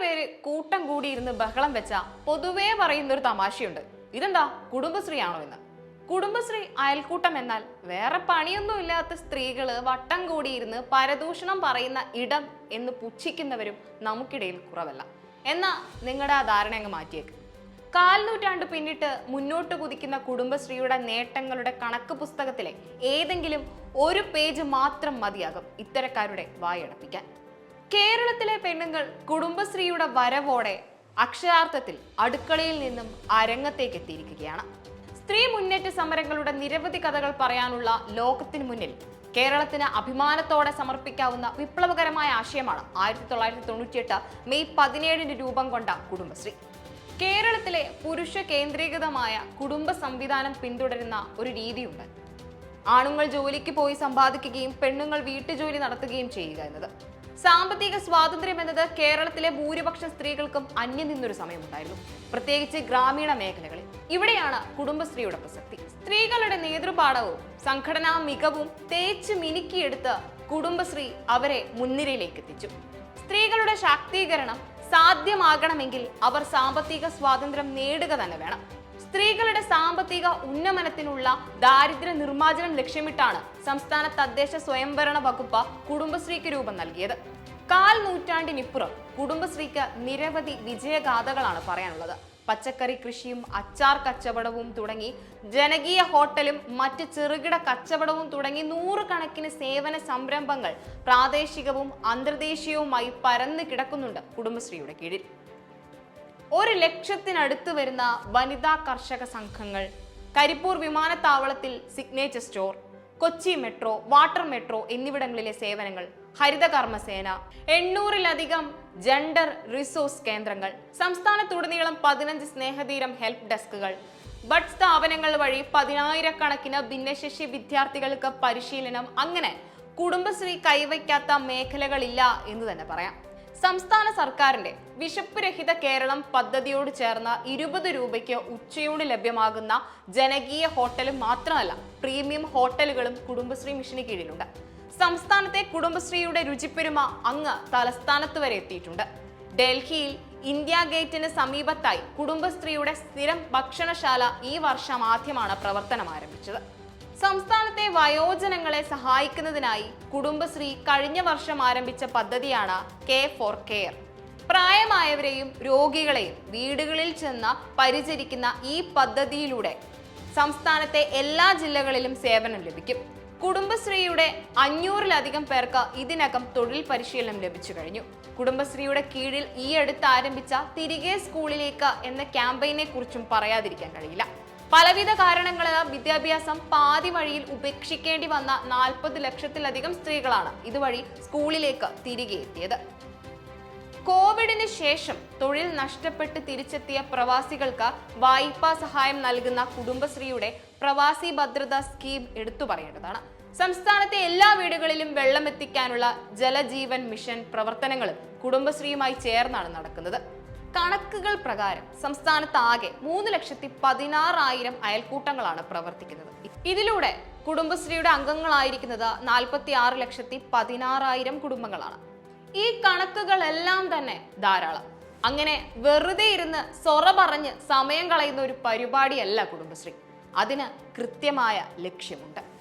പേര് കൂട്ടം കൂടിയിരുന്ന് ബഹളം വെച്ച പൊതുവേ പറയുന്ന ഒരു തമാശയുണ്ട്. ഇതെന്താ? കുടുംബശ്രീ ആണോ എന്ന്. കുടുംബശ്രീ അയൽക്കൂട്ടം എന്നാൽ വേറെ പണിയൊന്നും ഇല്ലാത്ത സ്ത്രീകൾ വട്ടം കൂടിയിരുന്ന് പരദൂഷണം പറയുന്ന ഇടം എന്ന് പുച്ഛിക്കുന്നവരും നമുക്കിടയിൽ കുറവല്ല. എന്നാ നിങ്ങളുടെ ആ ധാരണ അങ്ങ് മാറ്റിയേക്ക്. കാൽനൂറ്റാണ്ട് പിന്നിട്ട് മുന്നോട്ട് കുതിക്കുന്ന കുടുംബശ്രീയുടെ നേട്ടങ്ങളുടെ കണക്ക് പുസ്തകത്തിലെ ഏതെങ്കിലും ഒരു പേജ് മാത്രം മതിയാകും ഇത്തരക്കാരുടെ വായടപ്പിക്കാൻ. കേരളത്തിലെ പെണ്ണുങ്ങൾ കുടുംബശ്രീയുടെ വരവോടെ അക്ഷരാർത്ഥത്തിൽ അടുക്കളയിൽ നിന്നും അരങ്ങത്തേക്ക് എത്തിയിരിക്കുകയാണ്. സ്ത്രീ മുന്നേറ്റ സമരങ്ങളുടെ നിരവധി കഥകൾ പറയാനുള്ള ലോകത്തിന് മുന്നിൽ കേരളത്തിന് അഭിമാനത്തോടെ സമർപ്പിക്കാവുന്ന വിപ്ലവകരമായ ആശയമാണ് ആയിരത്തി തൊള്ളായിരത്തി തൊണ്ണൂറ്റിയെട്ട് മെയ് പതിനേഴിന് രൂപം കൊണ്ട കുടുംബശ്രീ. കേരളത്തിലെ പുരുഷ കേന്ദ്രീകൃതമായ കുടുംബ സംവിധാനം പിന്തുടരുന്ന ഒരു രീതിയുണ്ട്. ആണുങ്ങൾ ജോലിക്ക് പോയി സമ്പാദിക്കുകയും പെണ്ണുങ്ങൾ വീട്ടുജോലി നടത്തുകയും ചെയ്യുക എന്നത്. സാമ്പത്തിക സ്വാതന്ത്ര്യം എന്നത് കേരളത്തിലെ ഭൂരിപക്ഷം സ്ത്രീകൾക്കും അന്യം നിന്നൊരു സമയമുണ്ടായിരുന്നു. പ്രത്യേകിച്ച് ഗ്രാമീണ മേഖലകളിൽ. ഇവിടെയാണ് കുടുംബശ്രീയുടെ പ്രസക്തി. സ്ത്രീകളുടെ നേതൃപാഠവും സംഘടനാ മികവും തേച്ച് മിനുക്കിയെടുത്ത് കുടുംബശ്രീ അവരെ മുൻനിരയിലേക്ക് എത്തിച്ചു സ്ത്രീകളുടെ ശാക്തീകരണം സാധ്യമാകണമെങ്കിൽ അവർ സാമ്പത്തിക സ്വാതന്ത്ര്യം നേടുക തന്നെ വേണം. സ്ത്രീകളുടെ സാമ്പത്തിക ഉന്നമനത്തിനുള്ള ദാരിദ്ര്യ നിർമ്മാർജനം ലക്ഷ്യമിട്ടാണ് സംസ്ഥാന തദ്ദേശ സ്വയംഭരണ വകുപ്പ് കുടുംബശ്രീക്ക് രൂപം നൽകിയത്. കാൽ നൂറ്റാണ്ടിനിപ്പുറം കുടുംബശ്രീക്ക് നിരവധി വിജയഗാഥകളാണ് പറയാനുള്ളത്. പച്ചക്കറി കൃഷിയും അച്ചാർ കച്ചവടവും തുടങ്ങി ജനകീയ ഹോട്ടലും മറ്റ് ചെറുകിട കച്ചവടവും തുടങ്ങി നൂറുകണക്കിന് സേവന സംരംഭങ്ങൾ പ്രാദേശികവും അന്തർദേശീയവുമായി പരന്നു കിടക്കുന്നുണ്ട് കുടുംബശ്രീയുടെ കീഴിൽ. ഒരു ലക്ഷത്തിനടുത്ത് വരുന്ന വനിതാ കർഷക സംഘങ്ങൾ. കരിപ്പൂർ വിമാനത്താവളത്തിൽ signature store Kochi metro water metro എന്നിവിടങ്ങളിലെ സേവനങ്ങൾ ഹരിതകർമ്മസേന എണ്ണൂറിലധികം ജെൻഡർ റിസോഴ്സ് കേന്ദ്രങ്ങൾ സംസ്ഥാനത്തുടനീളം പതിനഞ്ച് സ്നേഹതീരം ഹെൽപ്പ് ഡെസ്കുകൾ ബഡ് സ്ഥാപനങ്ങൾ വഴി പതിനായിരക്കണക്കിന് ഭിന്നശേഷി വിദ്യാർത്ഥികൾക്ക് പരിശീലനം അങ്ങനെ കുടുംബശ്രീ കൈവയ്ക്കാത്ത മേഖലകളില്ല എന്ന് തന്നെ പറയാം. സംസ്ഥാന സർക്കാരിന്റെ വിശപ്പ് രഹിത കേരളം പദ്ധതിയോട് ചേർന്ന ഇരുപത് രൂപയ്ക്ക് ഉച്ചയൂണ് ലഭ്യമാകുന്ന ജനകീയ ഹോട്ടലും മാത്രമല്ല പ്രീമിയം ഹോട്ടലുകളും കുടുംബശ്രീ മിഷന് കീഴിലുണ്ട്. സംസ്ഥാനത്തെ കുടുംബശ്രീയുടെ രുചിപ്പെരുമ അങ്ങ് തലസ്ഥാനത്ത് വരെ എത്തിയിട്ടുണ്ട്. ഡൽഹിയിൽ ഇന്ത്യ ഗേറ്റിന് സമീപത്തായി കുടുംബശ്രീയുടെ സ്ഥിരം ഭക്ഷണശാല ഈ വർഷം ആദ്യമാണ് പ്രവർത്തനം ആരംഭിച്ചത് സംസ്ഥാനത്തെ വയോജനങ്ങളെ സഹായിക്കുന്നതിനായി കുടുംബശ്രീ കഴിഞ്ഞ വർഷം ആരംഭിച്ച പദ്ധതിയാണ് കെ ഫോർ കെയർ. പ്രായമായവരെയും രോഗികളെയും വീടുകളിൽ ചെന്ന് പരിചരിക്കുന്ന ഈ പദ്ധതിയിലൂടെ സംസ്ഥാനത്തെ എല്ലാ ജില്ലകളിലും സേവനം ലഭിക്കും. കുടുംബശ്രീയുടെ അഞ്ഞൂറിലധികം പേർക്ക് ഇതിനകം തൊഴിൽ പരിശീലനം ലഭിച്ചു കഴിഞ്ഞു. കുടുംബശ്രീയുടെ കീഴിൽ ഈ അടുത്ത് ആരംഭിച്ച തിരികെ സ്കൂളിലേക്ക് എന്ന ക്യാമ്പയിനെ കുറിച്ചും പറയാതിരിക്കാൻ കഴിയില്ല. പലവിധ കാരണങ്ങളാൽ വിദ്യാഭ്യാസം പാതി വഴിയിൽ ഉപേക്ഷിക്കേണ്ടി വന്ന നാൽപ്പത് ലക്ഷത്തിലധികം സ്ത്രീകളാണ് ഇതുവഴി സ്കൂളിലേക്ക് തിരികെ എത്തിയത്. കോവിഡിന് ശേഷം തൊഴിൽ നഷ്ടപ്പെട്ട് തിരിച്ചെത്തിയ പ്രവാസികൾക്ക് വായ്പാ സഹായം നൽകുന്ന കുടുംബശ്രീയുടെ പ്രവാസി ഭദ്രതാ സ്കീം എടുത്തു പറയേണ്ടതാണ്. സംസ്ഥാനത്തെ എല്ലാ വീടുകളിലും വെള്ളം എത്തിക്കാനുള്ള ജലജീവൻ മിഷൻ പ്രവർത്തനങ്ങളും കുടുംബശ്രീയുമായി ചേർന്നാണ് നടക്കുന്നത്. കണക്കുകൾ പ്രകാരം സംസ്ഥാനത്ത് ആകെ മൂന്ന് ലക്ഷത്തി പതിനാറായിരം അയൽക്കൂട്ടങ്ങളാണ് പ്രവർത്തിക്കുന്നത്. ഇതിലൂടെ കുടുംബശ്രീയുടെ അംഗങ്ങളായിരിക്കുന്നത് നാൽപ്പത്തി ആറ് ലക്ഷത്തി പതിനാറായിരം കുടുംബങ്ങളാണ്. ഈ കണക്കുകളെല്ലാം തന്നെ ധാരാളം. അങ്ങനെ വെറുതെ ഇരുന്ന് സൊറ പറഞ്ഞ് സമയം കളയുന്ന ഒരു പരിപാടിയല്ല കുടുംബശ്രീ. അതിന് കൃത്യമായ ലക്ഷ്യമുണ്ട്.